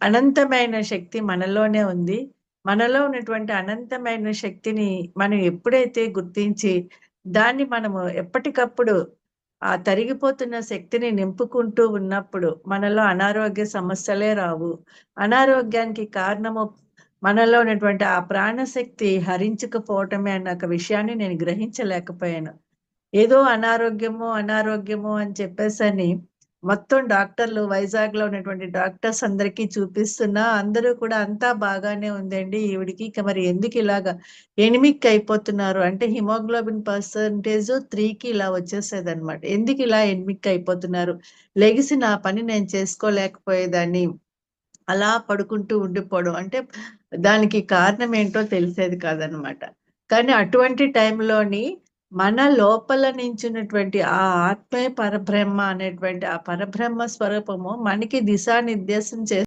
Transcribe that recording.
అనంతమైన శక్తి మనలోనే ఉంది. మనలో ఉన్నటువంటి అనంతమైన శక్తిని మనం ఎప్పుడైతే గుర్తించి, దాన్ని మనము ఎప్పటికప్పుడు ఆ తరిగిపోతున్న శక్తిని నింపుకుంటూ ఉన్నప్పుడు, మనలో అనారోగ్య సమస్యలే రావు. అనారోగ్యానికి కారణము మనలో ఉన్నటువంటి ఆ ప్రాణశక్తి హరించకపోవటమే అన్న ఒక విషయాన్ని నేను గ్రహించలేకపోయాను. ఏదో అనారోగ్యము, అనారోగ్యము అని చెప్పేసని మొత్తం డాక్టర్లు వైజాగ్‌లో ఉన్నటువంటి డాక్టర్స్ అందరికీ చూపిస్తున్నా, అందరూ కూడా అంతా బాగానే ఉందండి ఈవిడికి ఇక మరి ఎందుకు ఇలాగా ఎనిమిక్ అయిపోతున్నారు? అంటే హిమోగ్లోబిన్ పర్సెంటేజ్ త్రీకి ఇలా వచ్చేసేది అనమాట ఎందుకు ఇలా ఎనిమిక్ అయిపోతున్నారు? లెగిసి నా పని నేను చేసుకోలేకపోయేదాన్ని. అలా పడుకుంటూ ఉండిపోవడం. అంటే దానికి కారణం ఏంటో తెలిసేది కాదనమాట. కానీ అటువంటి టైంలోని మన లోపల నుంచినటువంటి ఆ ఆత్మే పరబ్రహ్మ అనేటువంటి ఆ పరబ్రహ్మ స్వరూపము మనకి దిశానిర్దేశం చే